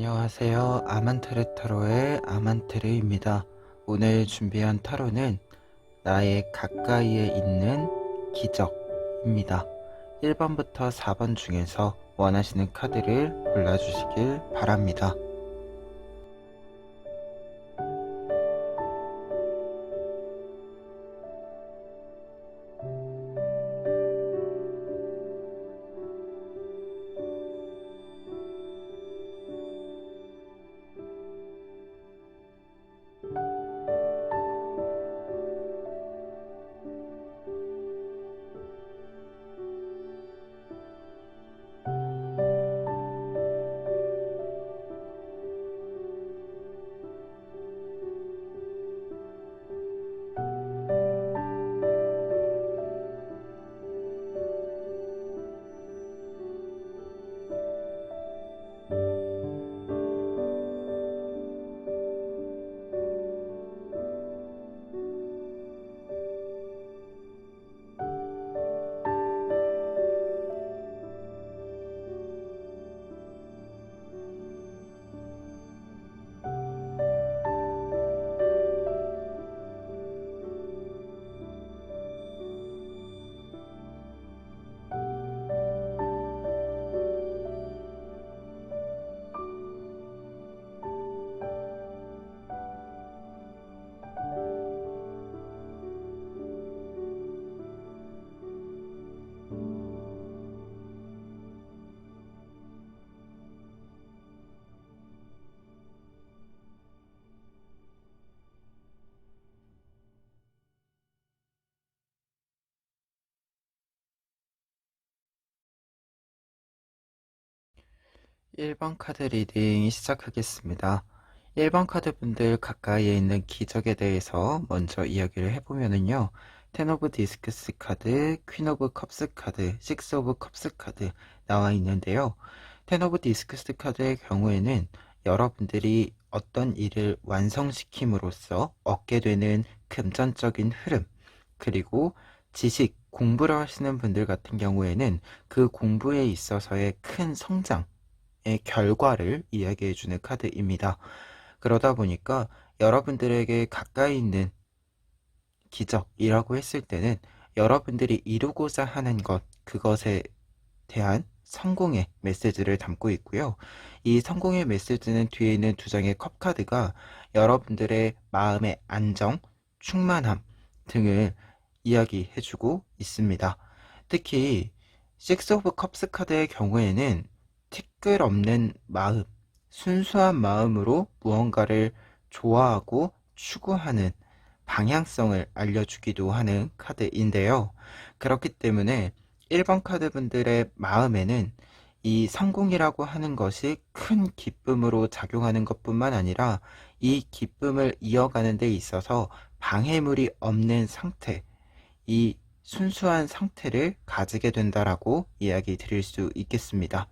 안녕하세요. 아만테르 타로의 아만테르입니다. 오늘 준비한 타로는 나의 가까이에 있는 기적입니다. 1번부터 4번 중에서 원하시는 카드를 골라주시길 바랍니다. 일번 카드 리딩 시작하겠습니다. 1번 카드 분들 가까이에 있는 기적에 대해서 먼저 이야기를 해보면은요. 텐 오브 디스크스 카드, 퀸 오브 컵스 카드, 식스 오브 컵스 카드 나와 있는데요. 텐 오브 디스크스 카드의 경우에는 여러분들이 어떤 일을 완성시킴으로써 얻게 되는 금전적인 흐름, 그리고 지식, 공부를 하시는 분들 같은 경우에는 그 공부에 있어서의 큰 성장, 결과를 이야기해 주는 카드입니다. 그러다 보니까 여러분들에게 가까이 있는 기적이라고 했을 때는 여러분들이 이루고자 하는 것, 그것에 대한 성공의 메시지를 담고 있고요. 이 성공의 메시지는 뒤에 있는 두 장의 컵 카드가 여러분들의 마음의 안정, 충만함 등을 이야기해주고 있습니다. 특히 식스 오브 컵스 카드의 경우에는 티끌 없는 마음, 순수한 마음으로 무언가를 좋아하고 추구하는 방향성을 알려주기도 하는 카드인데요. 그렇기 때문에 1번 카드 분들의 마음에는 이 성공이라고 하는 것이 큰 기쁨으로 작용하는 것 뿐만 아니라 이 기쁨을 이어가는 데 있어서 방해물이 없는 상태, 이 순수한 상태를 가지게 된다라고 이야기 드릴 수 있겠습니다.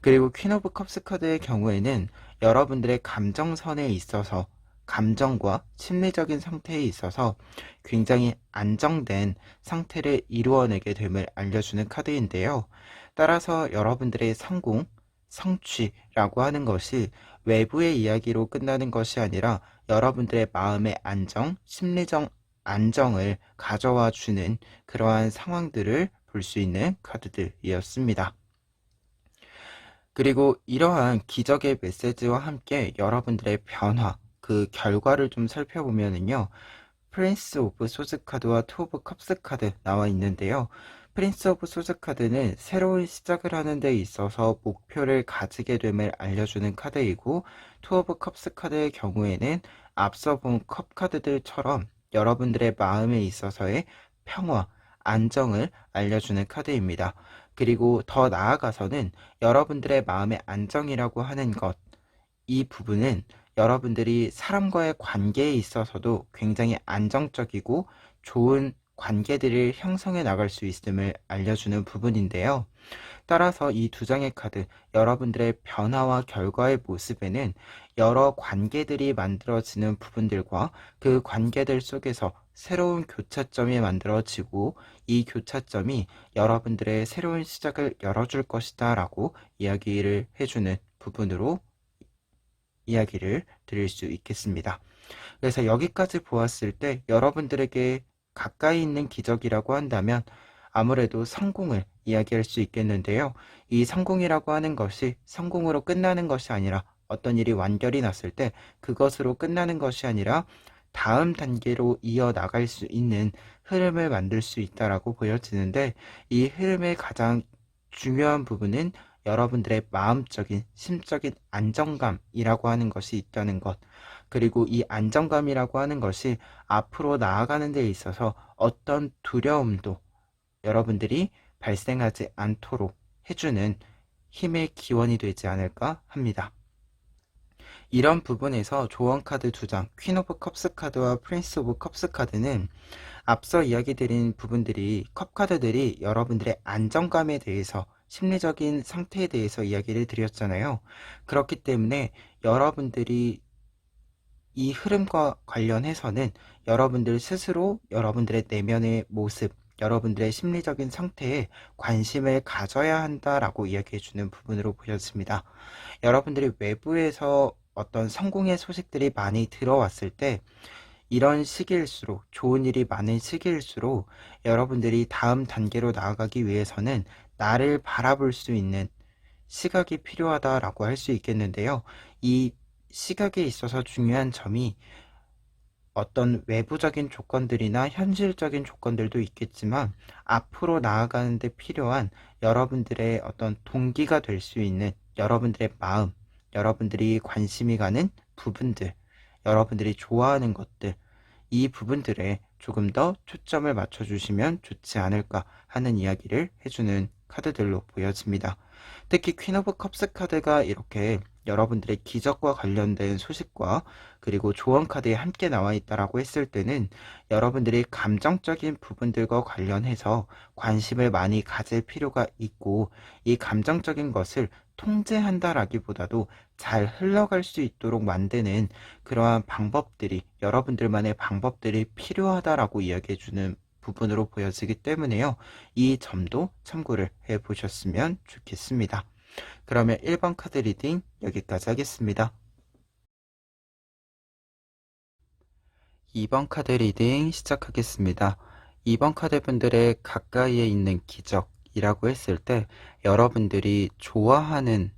그리고 퀸 오브 컵스 카드의 경우에는 여러분들의 감정선에 있어서 감정과 심리적인 상태에 있어서 굉장히 안정된 상태를 이루어내게 됨을 알려주는 카드인데요. 따라서 여러분들의 성공, 성취라고 하는 것이 외부의 이야기로 끝나는 것이 아니라 여러분들의 마음의 안정, 심리적 안정을 가져와 주는 그러한 상황들을 볼 수 있는 카드들이었습니다. 그리고 이러한 기적의 메시지와 함께 여러분들의 변화, 그 결과를 좀 살펴보면은요. 프린스 오브 소즈 카드와 투 오브 컵스 카드 나와 있는데요. 프린스 오브 소즈 카드는 새로운 시작을 하는 데 있어서 목표를 가지게 됨을 알려주는 카드이고 투 오브 컵스 카드의 경우에는 앞서 본 컵 카드들처럼 여러분들의 마음에 있어서의 평화, 안정을 알려주는 카드입니다. 그리고 더 나아가서는 여러분들의 마음의 안정이라고 하는 것, 이 부분은 여러분들이 사람과의 관계에 있어서도 굉장히 안정적이고 좋은 관계들을 형성해 나갈 수 있음을 알려주는 부분인데요. 따라서 이 두 장의 카드, 여러분들의 변화와 결과의 모습에는 여러 관계들이 만들어지는 부분들과 그 관계들 속에서 새로운 교차점이 만들어지고 이 교차점이 여러분들의 새로운 시작을 열어줄 것이다 라고 이야기를 해주는 부분으로 이야기를 드릴 수 있겠습니다. 그래서 여기까지 보았을 때 여러분들에게 가까이 있는 기적이라고 한다면 아무래도 성공을 이야기할 수 있겠는데요. 이 성공이라고 하는 것이 성공으로 끝나는 것이 아니라 어떤 일이 완결이 났을 때 그것으로 끝나는 것이 아니라 다음 단계로 이어나갈 수 있는 흐름을 만들 수 있다라고 보여지는데 이 흐름의 가장 중요한 부분은 여러분들의 마음적인 심적인 안정감이라고 하는 것이 있다는 것 그리고 이 안정감이라고 하는 것이 앞으로 나아가는 데 있어서 어떤 두려움도 여러분들이 발생하지 않도록 해주는 힘의 기원이 되지 않을까 합니다. 이런 부분에서 조언 카드 두 장, 퀸 오브 컵스 카드와 프린스 오브 컵스 카드는 앞서 이야기 드린 부분들이 컵 카드들이 여러분들의 안정감에 대해서 심리적인 상태에 대해서 이야기를 드렸잖아요. 그렇기 때문에 여러분들이 이 흐름과 관련해서는 여러분들 스스로 여러분들의 내면의 모습, 여러분들의 심리적인 상태에 관심을 가져야 한다라고 이야기해주는 부분으로 보였습니다. 여러분들이 외부에서 어떤 성공의 소식들이 많이 들어왔을 때 이런 시기일수록 좋은 일이 많은 시기일수록 여러분들이 다음 단계로 나아가기 위해서는 나를 바라볼 수 있는 시각이 필요하다라고 할 수 있겠는데요. 이 시각에 있어서 중요한 점이 어떤 외부적인 조건들이나 현실적인 조건들도 있겠지만 앞으로 나아가는 데 필요한 여러분들의 어떤 동기가 될 수 있는 여러분들의 마음, 여러분들이 관심이 가는 부분들, 여러분들이 좋아하는 것들, 이 부분들에 조금 더 초점을 맞춰주시면 좋지 않을까 하는 이야기를 해주는 카드들로 보여집니다. 특히 퀸 오브 컵스 카드가 이렇게 여러분들의 기적과 관련된 소식과 그리고 조언 카드에 함께 나와 있다라고 했을 때는 여러분들이 감정적인 부분들과 관련해서 관심을 많이 가질 필요가 있고 이 감정적인 것을 통제한다라기보다도 잘 흘러갈 수 있도록 만드는 그러한 방법들이 여러분들만의 방법들이 필요하다라고 이야기해 주는 부분으로 보여지기 때문에요. 이 점도 참고를 해 보셨으면 좋겠습니다. 그러면 1번 카드 리딩 여기까지 하겠습니다. 2번 카드 리딩 시작하겠습니다. 2번 카드 분들의 가까이에 있는 기적 이라고 했을 때 여러분들이 좋아하는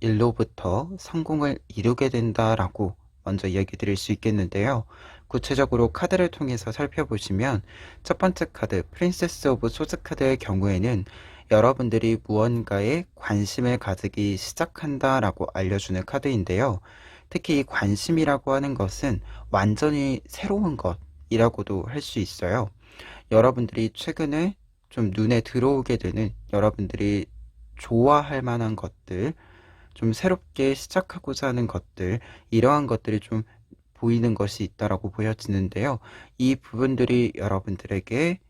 일로부터 성공을 이루게 된다라고 먼저 이야기 드릴 수 있겠는데요. 구체적으로 카드를 통해서 살펴보시면 첫 번째 카드 프린세스 오브 소즈 카드의 경우에는 여러분들이 무언가에 관심을 가지기 시작한다라고 알려주는 카드인데요. 특히 이 관심이라고 하는 것은 완전히 새로운 것이라고도 할 수 있어요. 여러분들이 최근에 좀 눈에 들어오게 되는 여러분들이 좋아할 만한 것들, 좀 새롭게 시작하고자 하는 것들, 이러한 것들이 좀 보이는 것이 있다라고 보여지는데요. 이 부분들이 여러분들에게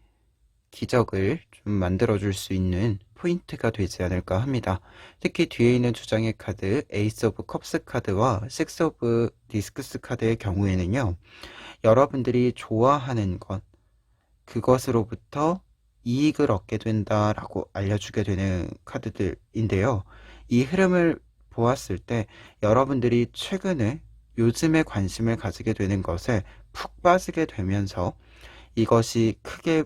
기적을 좀 만들어줄 수 있는 포인트가 되지 않을까 합니다. 특히 뒤에 있는 두 장의 카드, 에이스 오브 컵스 카드와 식스 오브 디스크스 카드의 경우에는요, 여러분들이 좋아하는 것, 그것으로부터 이익을 얻게 된다라고 알려주게 되는 카드들인데요. 이 흐름을 보았을 때 여러분들이 최근에 요즘에 관심을 가지게 되는 것에 푹 빠지게 되면서 이것이 크게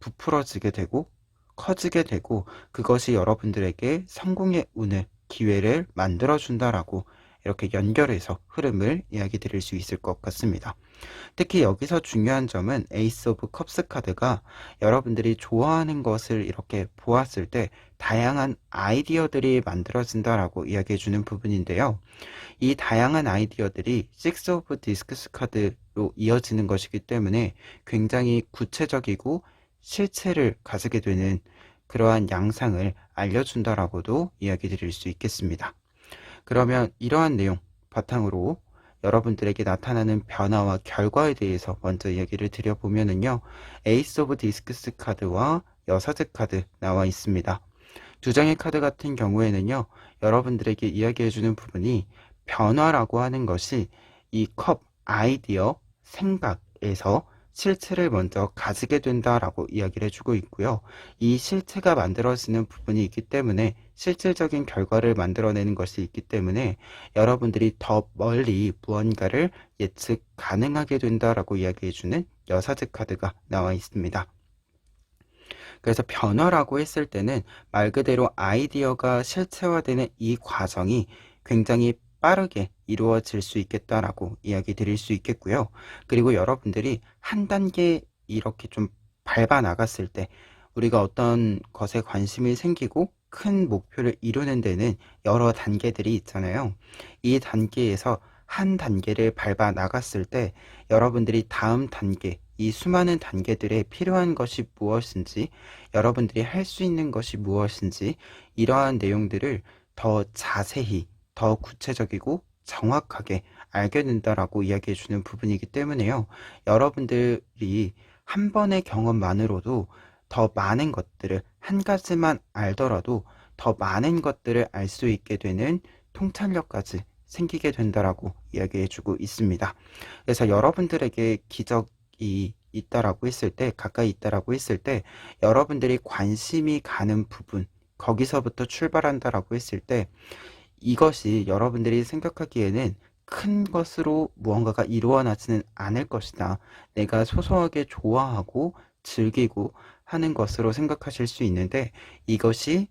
부풀어지게 되고 커지게 되고 그것이 여러분들에게 성공의 운을 기회를 만들어 준다라고 이렇게 연결해서 흐름을 이야기 드릴 수 있을 것 같습니다. 특히 여기서 중요한 점은 에이스 오브 컵스 카드가 여러분들이 좋아하는 것을 이렇게 보았을 때 다양한 아이디어들이 만들어진다라고 이야기해 주는 부분인데요. 이 다양한 아이디어들이 식스 오브 디스크스 카드로 이어지는 것이기 때문에 굉장히 구체적이고 실체를 가지게 되는 그러한 양상을 알려준다라고도 이야기 드릴 수 있겠습니다. 그러면 이러한 내용 바탕으로 여러분들에게 나타나는 변화와 결과에 대해서 먼저 이야기를 드려보면은요. 에이스 오브 디스크스 카드와 여사제 카드 나와 있습니다. 두 장의 카드 같은 경우에는요. 여러분들에게 이야기해주는 부분이 변화라고 하는 것이 이 컵 아이디어 생각에서 실체를 먼저 가지게 된다라고 이야기를 해주고 있고요. 이 실체가 만들어지는 부분이 있기 때문에 실질적인 결과를 만들어내는 것이 있기 때문에 여러분들이 더 멀리 무언가를 예측 가능하게 된다라고 이야기해주는 여사제 카드가 나와 있습니다. 그래서 변화라고 했을 때는 말 그대로 아이디어가 실체화되는 이 과정이 굉장히 빠르게 이루어질 수 있겠다라고 이야기 드릴 수 있겠고요. 그리고 여러분들이 한 단계 이렇게 좀 밟아 나갔을 때 우리가 어떤 것에 관심이 생기고 큰 목표를 이루는 데는 여러 단계들이 있잖아요. 이 단계에서 한 단계를 밟아 나갔을 때 여러분들이 다음 단계, 이 수많은 단계들에 필요한 것이 무엇인지, 여러분들이 할 수 있는 것이 무엇인지, 이러한 내용들을 더 자세히, 더 구체적이고 정확하게 알게 된다라고 이야기해 주는 부분이기 때문에요. 여러분들이 한 번의 경험만으로도 더 많은 것들을 한 가지만 알더라도 더 많은 것들을 알 수 있게 되는 통찰력까지 생기게 된다라고 이야기해 주고 있습니다. 그래서 여러분들에게 기적이 있다라고 했을 때, 가까이 있다라고 했을 때, 여러분들이 관심이 가는 부분, 거기서부터 출발한다라고 했을 때, 이것이 여러분들이 생각하기에는 큰 것으로 무언가가 이루어나지는 않을 것이다. 내가 소소하게 좋아하고 즐기고 하는 것으로 생각하실 수 있는데 이것이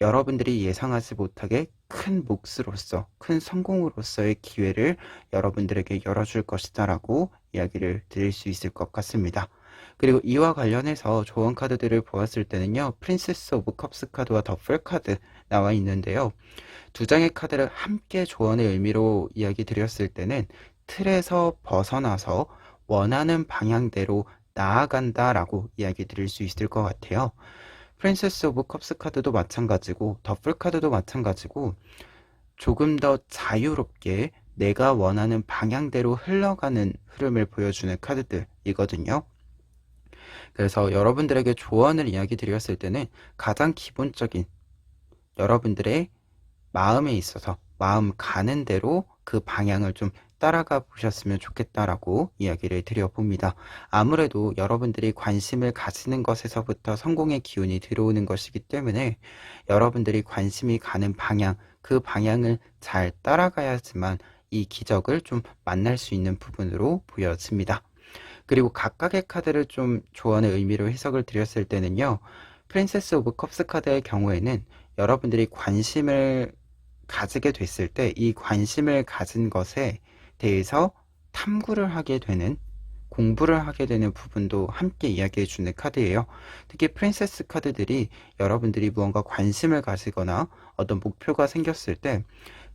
여러분들이 예상하지 못하게 큰 몫으로서, 큰 성공으로서의 기회를 여러분들에게 열어줄 것이다라고 이야기를 드릴 수 있을 것 같습니다. 그리고 이와 관련해서 조언 카드들을 보았을 때는요, 프린세스 오브 컵스 카드와 더플 카드 나와 있는데요. 두 장의 카드를 함께 조언의 의미로 이야기 드렸을 때는 틀에서 벗어나서 원하는 방향대로 나아간다라고 이야기 드릴 수 있을 것 같아요. 프린세스 오브 컵스 카드도 마찬가지고 더플 카드도 마찬가지고 조금 더 자유롭게 내가 원하는 방향대로 흘러가는 흐름을 보여주는 카드들이거든요. 그래서 여러분들에게 조언을 이야기 드렸을 때는 가장 기본적인 여러분들의 마음에 있어서 마음 가는 대로 그 방향을 좀 따라가 보셨으면 좋겠다라고 이야기를 드려봅니다. 아무래도 여러분들이 관심을 가지는 것에서부터 성공의 기운이 들어오는 것이기 때문에 여러분들이 관심이 가는 방향, 그 방향을 잘 따라가야지만 이 기적을 좀 만날 수 있는 부분으로 보여집니다. 그리고 각각의 카드를 좀 조언의 의미로 해석을 드렸을 때는요. 프린세스 오브 컵스 카드의 경우에는 여러분들이 관심을 가지게 됐을 때 이 관심을 가진 것에 대해서 탐구를 하게 되는 공부를 하게 되는 부분도 함께 이야기해 주는 카드예요. 특히 프린세스 카드들이 여러분들이 무언가 관심을 가지거나 어떤 목표가 생겼을 때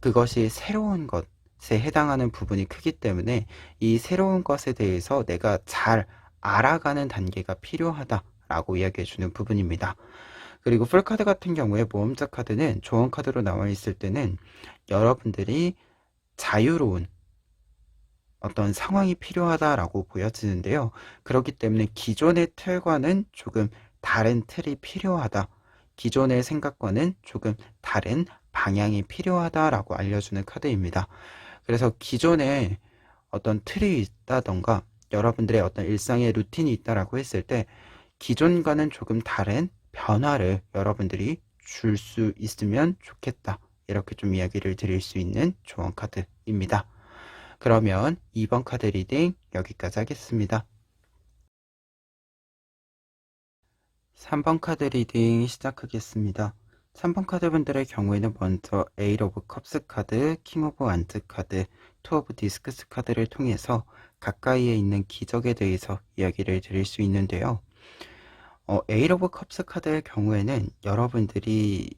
그것이 새로운 것에 해당하는 부분이 크기 때문에 이 새로운 것에 대해서 내가 잘 알아가는 단계가 필요하다라고 이야기해 주는 부분입니다. 그리고 풀카드 같은 경우에 모험자 카드는 조언 카드로 나와 있을 때는 여러분들이 자유로운 어떤 상황이 필요하다라고 보여지는데요. 그렇기 때문에 기존의 틀과는 조금 다른 틀이 필요하다. 기존의 생각과는 조금 다른 방향이 필요하다라고 알려주는 카드입니다. 그래서 기존에 어떤 틀이 있다던가 여러분들의 어떤 일상의 루틴이 있다라고 했을 때 기존과는 조금 다른 변화를 여러분들이 줄 수 있으면 좋겠다. 이렇게 좀 이야기를 드릴 수 있는 조언 카드입니다. 그러면 2번 카드 리딩 여기까지 하겠습니다. 3번 카드 리딩 시작하겠습니다. 3번 카드 분들의 경우에는 먼저 에이 오브 컵스 카드, 킹 오브 완즈 카드, 투 오브 디스크스 카드를 통해서 가까이에 있는 기적에 대해서 이야기를 드릴 수 있는데요. 어, 에이 오브 컵스 카드의 경우에는 여러분들이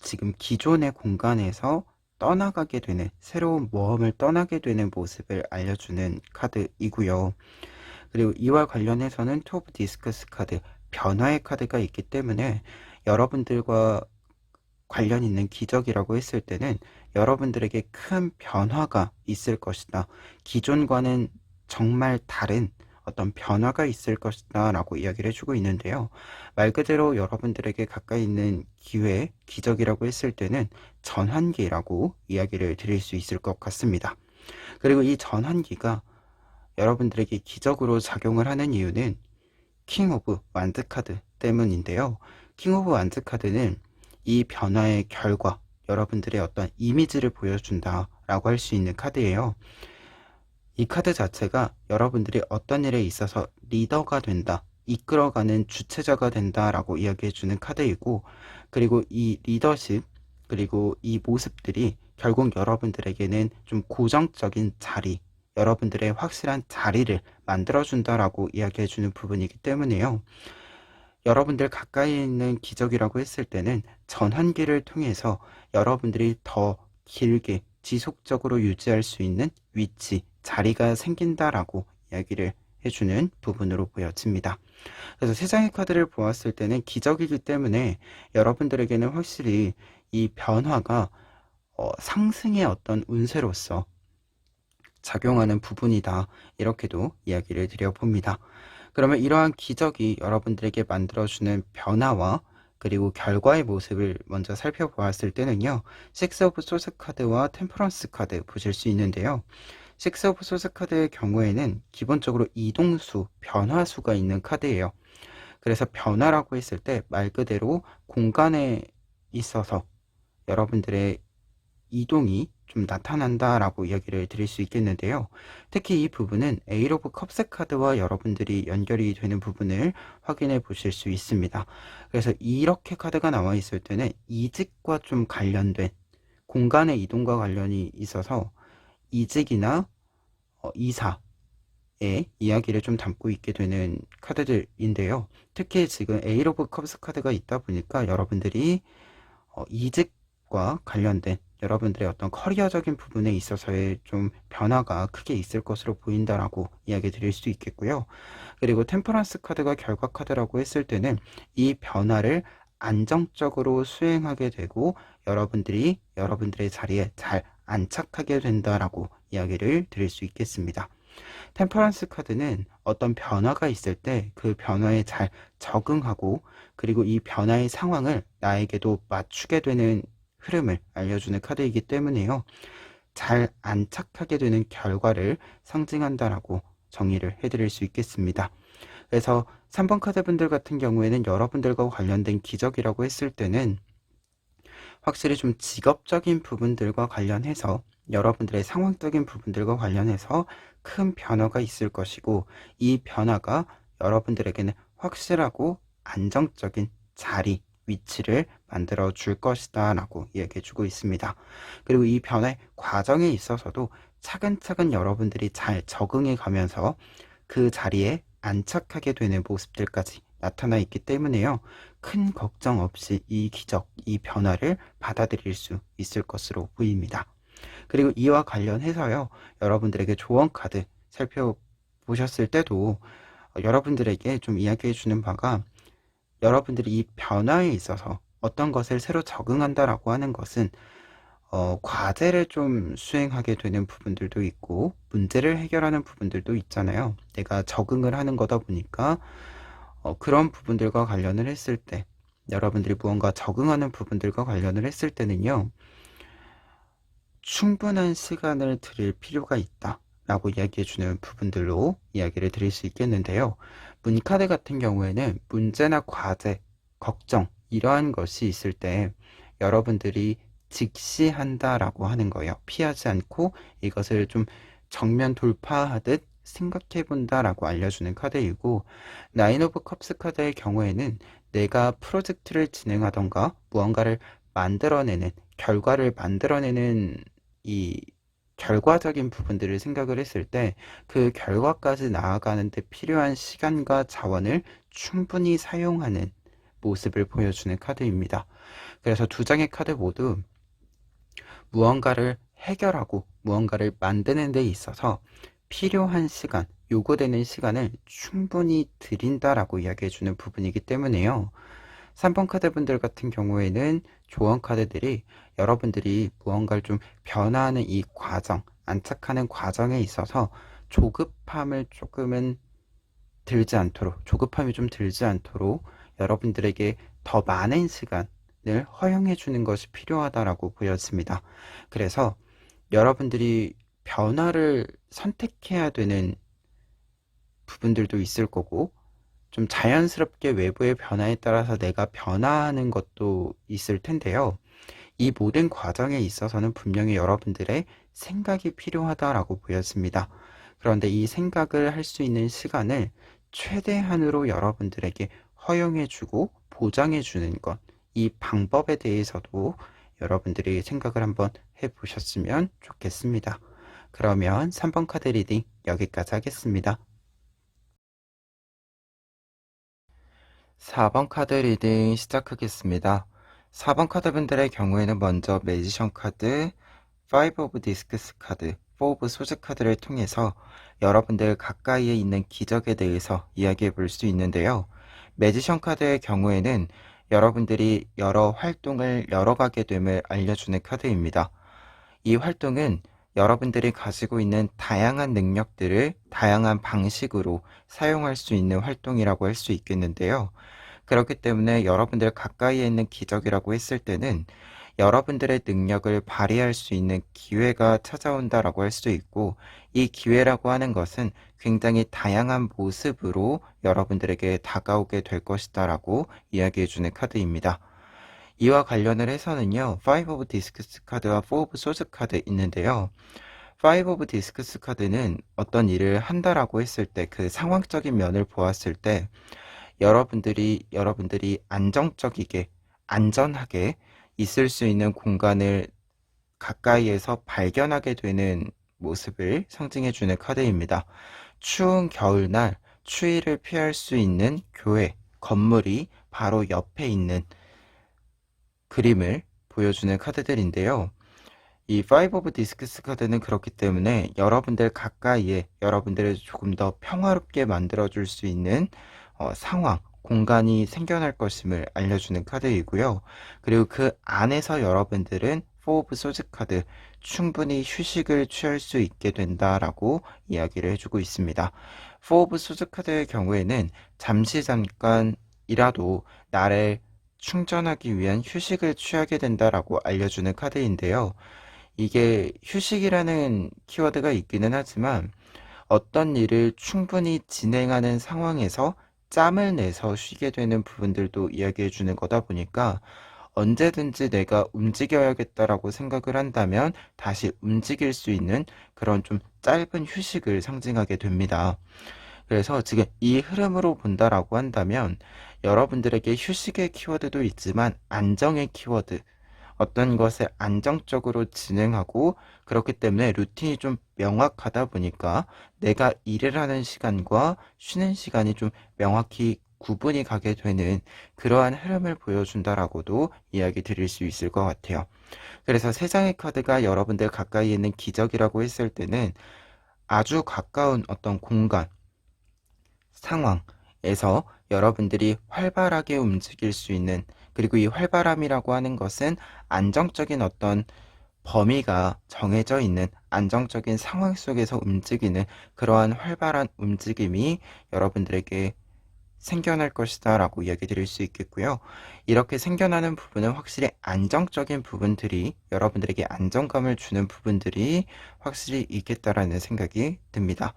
지금 기존의 공간에서 떠나가게 되는 새로운 모험을 떠나게 되는 모습을 알려주는 카드이고요. 그리고 이와 관련해서는 투 오브 디스크스 카드 변화의 카드가 있기 때문에 여러분들과 관련 있는 기적이라고 했을 때는 여러분들에게 큰 변화가 있을 것이다. 기존과는 정말 다른 어떤 변화가 있을 것이다 라고 이야기를 해주고 있는데요. 말 그대로 여러분들에게 가까이 있는 기회, 기적이라고 했을 때는 전환기라고 이야기를 드릴 수 있을 것 같습니다. 그리고 이 전환기가 여러분들에게 기적으로 작용을 하는 이유는 킹 오브 완드 카드 때문인데요. 킹 오브 완드 카드는 이 변화의 결과, 여러분들의 어떤 이미지를 보여준다라고 할 수 있는 카드예요. 이 카드 자체가 여러분들이 어떤 일에 있어서 리더가 된다, 이끌어가는 주체자가 된다라고 이야기해주는 카드이고, 그리고 이 리더십, 그리고 이 모습들이 결국 여러분들에게는 좀 고정적인 자리, 여러분들의 확실한 자리를 만들어준다라고 이야기해주는 부분이기 때문에요. 여러분들 가까이 있는 기적이라고 했을 때는 전환기를 통해서 여러분들이 더 길게 지속적으로 유지할 수 있는 위치, 자리가 생긴다라고 이야기를 해주는 부분으로 보여집니다. 그래서 세 장의 카드를 보았을 때는 기적이기 때문에 여러분들에게는 확실히 이 변화가 어, 상승의 어떤 운세로서 작용하는 부분이다. 이렇게도 이야기를 드려봅니다. 그러면 이러한 기적이 여러분들에게 만들어주는 변화와 그리고 결과의 모습을 먼저 살펴보았을 때는요. 식스 오브 소스 카드와 템퍼런스 카드 보실 수 있는데요. 식스 오브 소스 카드의 경우에는 기본적으로 이동수, 변화수가 있는 카드예요. 그래서 변화라고 했을 때 말 그대로 공간에 있어서 여러분들의 이동이 좀 나타난다라고 이야기를 드릴 수 있겠는데요. 특히 이 부분은 에일 오브 컵스 카드와 여러분들이 연결이 되는 부분을 확인해 보실 수 있습니다. 그래서 이렇게 카드가 나와 있을 때는 이직과 좀 관련된 공간의 이동과 관련이 있어서 이직이나 어, 이사의 이야기를 좀 담고 있게 되는 카드들인데요. 특히 지금 에일 오브 컵스 카드가 있다 보니까 여러분들이 어, 이직과 관련된 여러분들의 어떤 커리어적인 부분에 있어서의 좀 변화가 크게 있을 것으로 보인다라고 이야기 드릴 수 있겠고요. 그리고 템퍼런스 카드가 결과 카드라고 했을 때는 이 변화를 안정적으로 수행하게 되고 여러분들이 여러분들의 자리에 잘 안착하게 된다라고 이야기를 드릴 수 있겠습니다. 템퍼런스 카드는 어떤 변화가 있을 때 그 변화에 잘 적응하고 그리고 이 변화의 상황을 나에게도 맞추게 되는 흐름을 알려주는 카드이기 때문에요. 잘 안착하게 되는 결과를 상징한다라고 정의를 해드릴 수 있겠습니다. 그래서 3번 카드 분들 같은 경우에는 여러분들과 관련된 기적이라고 했을 때는 확실히 좀 직업적인 부분들과 관련해서 여러분들의 상황적인 부분들과 관련해서 큰 변화가 있을 것이고 이 변화가 여러분들에게는 확실하고 안정적인 자리, 위치를 만들어 줄 것이다 라고 이야기해 주고 있습니다. 그리고 이 변화의 과정에 있어서도 차근차근 여러분들이 잘 적응해 가면서 그 자리에 안착하게 되는 모습들까지 나타나 있기 때문에요. 큰 걱정 없이 이 기적, 이 변화를 받아들일 수 있을 것으로 보입니다. 그리고 이와 관련해서요, 여러분들에게 조언 카드 살펴보셨을 때도 여러분들에게 좀 이야기해 주는 바가 여러분들이 이 변화에 있어서 어떤 것을 새로 적응한다라고 하는 것은 어, 과제를 좀 수행하게 되는 부분들도 있고 문제를 해결하는 부분들도 있잖아요. 내가 적응을 하는 거다 보니까 어, 그런 부분들과 관련을 했을 때 여러분들이 무언가 적응하는 부분들과 관련을 했을 때는요. 충분한 시간을 드릴 필요가 있다. 라고 이야기해 주는 부분들로 이야기를 드릴 수 있겠는데요. 문카드 같은 경우에는 문제나 과제, 걱정, 이러한 것이 있을 때 여러분들이 직시한다 라고 하는 거예요. 피하지 않고 이것을 좀 정면 돌파하듯 생각해 본다 라고 알려주는 카드이고 나인 오브 컵스 카드의 경우에는 내가 프로젝트를 진행하던가 무언가를 만들어내는 결과를 만들어내는 이 결과적인 부분들을 생각을 했을 때 그 결과까지 나아가는데 필요한 시간과 자원을 충분히 사용하는 모습을 보여주는 카드입니다. 그래서 두 장의 카드 모두 무언가를 해결하고 무언가를 만드는 데 있어서 필요한 시간, 요구되는 시간을 충분히 드린다라고 이야기해주는 부분이기 때문에요. 3번 카드 분들 같은 경우에는 조언 카드들이 여러분들이 무언가를 좀 변화하는 이 과정, 안착하는 과정에 있어서 조급함을 조금은 들지 않도록, 조급함이 좀 들지 않도록 여러분들에게 더 많은 시간을 허용해 주는 것이 필요하다라고 보였습니다. 그래서 여러분들이 변화를 선택해야 되는 부분들도 있을 거고, 좀 자연스럽게 외부의 변화에 따라서 내가 변화하는 것도 있을 텐데요. 이 모든 과정에 있어서는 분명히 여러분들의 생각이 필요하다라고 보였습니다. 그런데 이 생각을 할 수 있는 시간을 최대한으로 여러분들에게 허용해주고 보장해주는 것, 이 방법에 대해서도 여러분들이 생각을 한번 해보셨으면 좋겠습니다. 그러면 3번 카드 리딩 여기까지 하겠습니다. 4번 카드 리딩 시작하겠습니다. 4번 카드 분들의 경우에는 먼저 매지션 카드, 5 오브 디스크스 카드, 4 오브 소즈 카드를 통해서 여러분들 가까이에 있는 기적에 대해서 이야기해 볼 수 있는데요. 매지션 카드의 경우에는 여러분들이 여러 활동을 열어가게 됨을 알려주는 카드입니다. 이 활동은 여러분들이 가지고 있는 다양한 능력들을 다양한 방식으로 사용할 수 있는 활동이라고 할 수 있겠는데요. 그렇기 때문에 여러분들 가까이에 있는 기적이라고 했을 때는 여러분들의 능력을 발휘할 수 있는 기회가 찾아온다라고 할 수도 있고 이 기회라고 하는 것은 굉장히 다양한 모습으로 여러분들에게 다가오게 될 것이다라고 이야기해 주는 카드입니다. 이와 관련을 해서는요, 5 of Discs 카드와 4 of Swords 카드 있는데요. 5 of Discs 카드는 어떤 일을 한다라고 했을 때 그 상황적인 면을 보았을 때 여러분들이 여러분들이 안정적이게 안전하게 있을 수 있는 공간을 가까이에서 발견하게 되는 모습을 상징해 주는 카드입니다. 추운 겨울날 추위를 피할 수 있는 교회 건물이 바로 옆에 있는 그림을 보여주는 카드들인데요. 이5 오브 디스크스 카드는 그렇기 때문에 여러분들 가까이에 여러분들을 조금 더 평화롭게 만들어 줄 수 있는 어, 상황, 공간이 생겨날 것임을 알려주는 카드이고요. 그리고 그 안에서 여러분들은 4 오브 소즈 카드 충분히 휴식을 취할 수 있게 된다라고 이야기를 해주고 있습니다. 4 오브 소즈 카드의 경우에는 잠시 잠깐이라도 나를 충전하기 위한 휴식을 취하게 된다라고 알려주는 카드인데요. 이게 휴식이라는 키워드가 있기는 하지만 어떤 일을 충분히 진행하는 상황에서 짬을 내서 쉬게 되는 부분들도 이야기해 주는 거다 보니까 언제든지 내가 움직여야겠다라고 생각을 한다면 다시 움직일 수 있는 그런 좀 짧은 휴식을 상징하게 됩니다. 그래서 지금 이 흐름으로 본다라고 한다면 여러분들에게 휴식의 키워드도 있지만 안정의 키워드, 어떤 것을 안정적으로 진행하고 그렇기 때문에 루틴이 좀 명확하다 보니까 내가 일을 하는 시간과 쉬는 시간이 좀 명확히 구분이 가게 되는 그러한 흐름을 보여준다라고도 이야기 드릴 수 있을 것 같아요. 그래서 세 장의 카드가 여러분들 가까이 있는 기적이라고 했을 때는 아주 가까운 어떤 공간, 상황에서 여러분들이 활발하게 움직일 수 있는 그리고 이 활발함이라고 하는 것은 안정적인 어떤 범위가 정해져 있는 안정적인 상황 속에서 움직이는 그러한 활발한 움직임이 여러분들에게 생겨날 것이다 라고 이야기 드릴 수 있겠고요. 이렇게 생겨나는 부분은 확실히 안정적인 부분들이 여러분들에게 안정감을 주는 부분들이 확실히 있겠다라는 생각이 듭니다.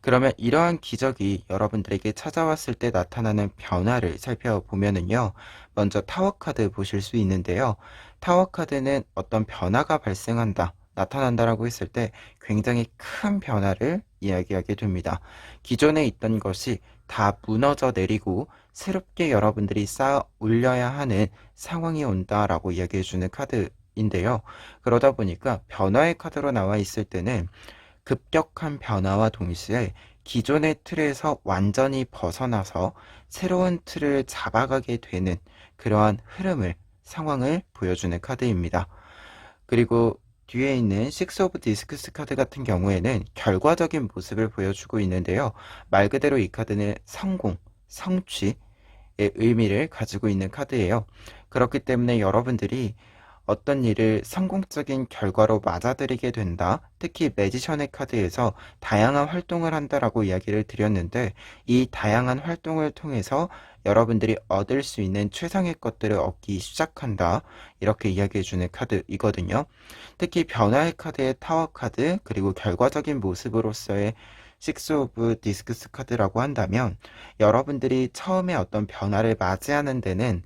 그러면 이러한 기적이 여러분들에게 찾아왔을 때 나타나는 변화를 살펴보면은요. 먼저 타워 카드 보실 수 있는데요. 타워 카드는 어떤 변화가 발생한다, 나타난다라고 했을 때 굉장히 큰 변화를 이야기하게 됩니다. 기존에 있던 것이 다 무너져 내리고 새롭게 여러분들이 쌓아 올려야 하는 상황이 온다라고 이야기해주는 카드인데요. 그러다 보니까 변화의 카드로 나와 있을 때는 급격한 변화와 동시에 기존의 틀에서 완전히 벗어나서 새로운 틀을 잡아가게 되는 그러한 흐름을, 상황을 보여주는 카드입니다. 그리고 뒤에 있는 6 오브 디스크스 카드 같은 경우에는 결과적인 모습을 보여주고 있는데요. 말 그대로 이 카드는 성공, 성취의 의미를 가지고 있는 카드예요. 그렇기 때문에 여러분들이 어떤 일을 성공적인 결과로 맞아들이게 된다. 특히 매지션의 카드에서 다양한 활동을 한다라고 이야기를 드렸는데 이 다양한 활동을 통해서 여러분들이 얻을 수 있는 최상의 것들을 얻기 시작한다. 이렇게 이야기해주는 카드이거든요. 특히 변화의 카드의 타워 카드, 그리고 결과적인 모습으로서의 식스 오브 디스크스 카드라고 한다면 여러분들이 처음에 어떤 변화를 맞이하는 데는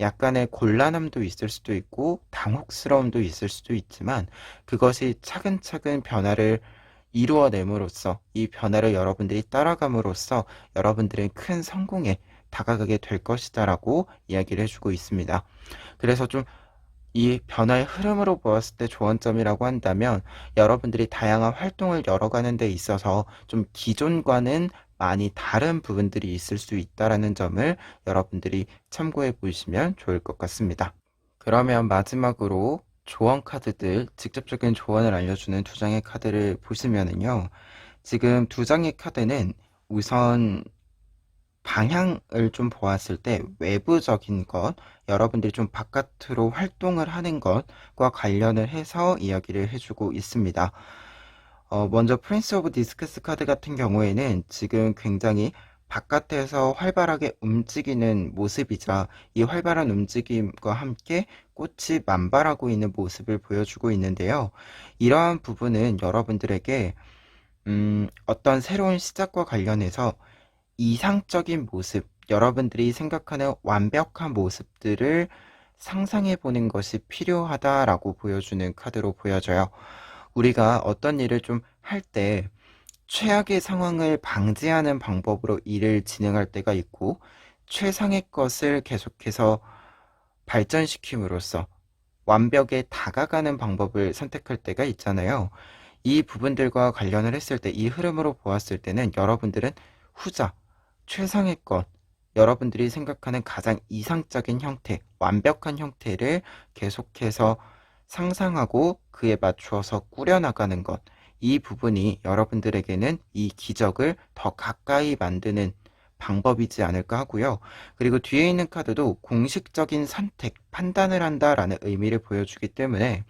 약간의 곤란함도 있을 수도 있고 당혹스러움도 있을 수도 있지만 그것이 차근차근 변화를 이루어냄으로써 이 변화를 여러분들이 따라감으로써 여러분들의 큰 성공에 다가가게 될 것이다라고 이야기를 해주고 있습니다. 그래서 좀 이 변화의 흐름으로 보았을 때 조언점이라고 한다면 여러분들이 다양한 활동을 열어가는 데 있어서 좀 기존과는 많이 다른 부분들이 있을 수 있다라는 점을 여러분들이 참고해 보시면 좋을 것 같습니다. 그러면 마지막으로 조언 카드들, 직접적인 조언을 알려주는 두 장의 카드를 보시면은요. 지금 두 장의 카드는 우선 방향을 좀 보았을 때 외부적인 것, 여러분들이 좀 바깥으로 활동을 하는 것과 관련을 해서 이야기를 해주고 있습니다. 어, 먼저 프린스 오브 디스크스 카드 같은 경우에는 지금 굉장히 바깥에서 활발하게 움직이는 모습이자 이 활발한 움직임과 함께 꽃이 만발하고 있는 모습을 보여주고 있는데요. 이러한 부분은 여러분들에게 음, 어떤 새로운 시작과 관련해서 이상적인 모습, 여러분들이 생각하는 완벽한 모습들을 상상해 보는 것이 필요하다라고 보여주는 카드로 보여져요. 우리가 어떤 일을 좀 할 때 최악의 상황을 방지하는 방법으로 일을 진행할 때가 있고 최상의 것을 계속해서 발전시킴으로써 완벽에 다가가는 방법을 선택할 때가 있잖아요. 이 부분들과 관련을 했을 때, 이 흐름으로 보았을 때는 여러분들은 후자, 최상의 것, 여러분들이 생각하는 가장 이상적인 형태, 완벽한 형태를 계속해서 상상하고 그에 맞추어서 꾸려나가는 것. 이 부분이 여러분들에게는 이 기적을 더 가까이 만드는 방법이지 않을까 하고요. 그리고 뒤에 있는 카드도 공식적인 선택, 판단을 한다라는 의미를 보여주기 때문에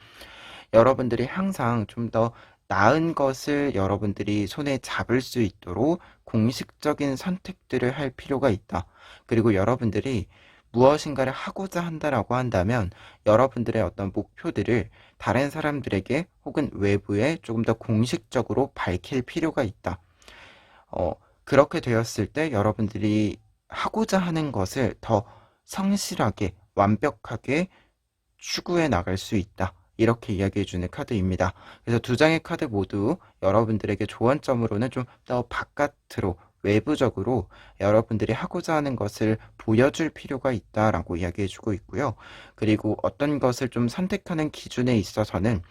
여러분들이 항상 좀 더 나은 것을 여러분들이 손에 잡을 수 있도록 공식적인 선택들을 할 필요가 있다. 그리고 여러분들이 무엇인가를 하고자 한다라고 한다면 여러분들의 어떤 목표들을 다른 사람들에게 혹은 외부에 조금 더 공식적으로 밝힐 필요가 있다. 어, 그렇게 되었을 때 여러분들이 하고자 하는 것을 더 성실하게, 완벽하게 추구해 나갈 수 있다. 이렇게 이야기해 주는 카드입니다. 그래서 두 장의 카드 모두 여러분들에게 조언점으로는 좀 더 바깥으로 외부적으로 여러분들이 하고자 하는 것을 보여줄 필요가 있다라고 이야기해 주고 있고요. 그리고 어떤 것을 좀 선택하는 기준에 있어서는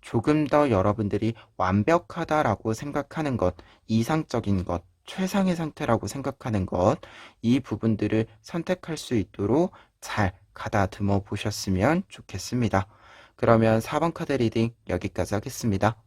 조금 더 여러분들이 완벽하다라고 생각하는 것, 이상적인 것, 최상의 상태라고 생각하는 것, 이 부분들을 선택할 수 있도록 잘 가다듬어 보셨으면 좋겠습니다. 그러면 4번 카드 리딩 여기까지 하겠습니다.